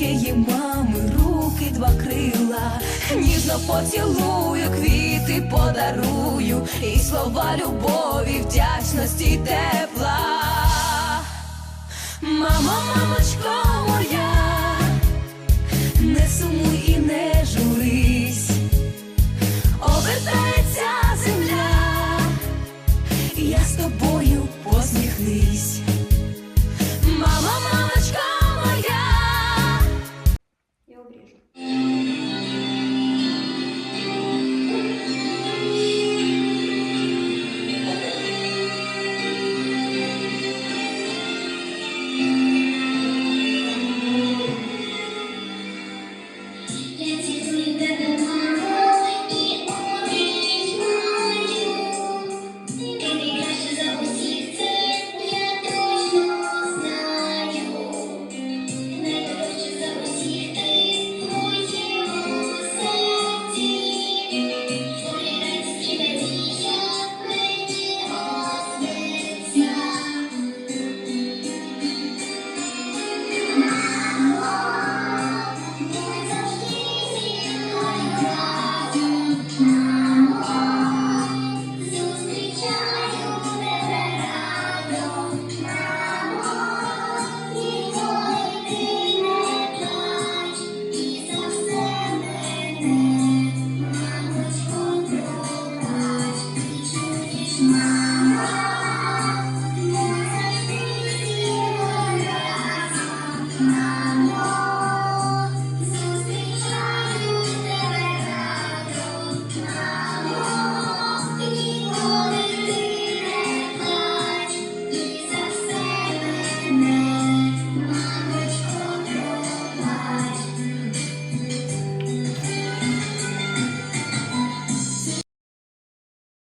моєї мами руки два крила, ніжно поцілую, квіти подарую, і слова любові, вдячності тепла. Мамо, мамочко моя, не сумуй і не журись, обертається земля, я з тобою посміхнись.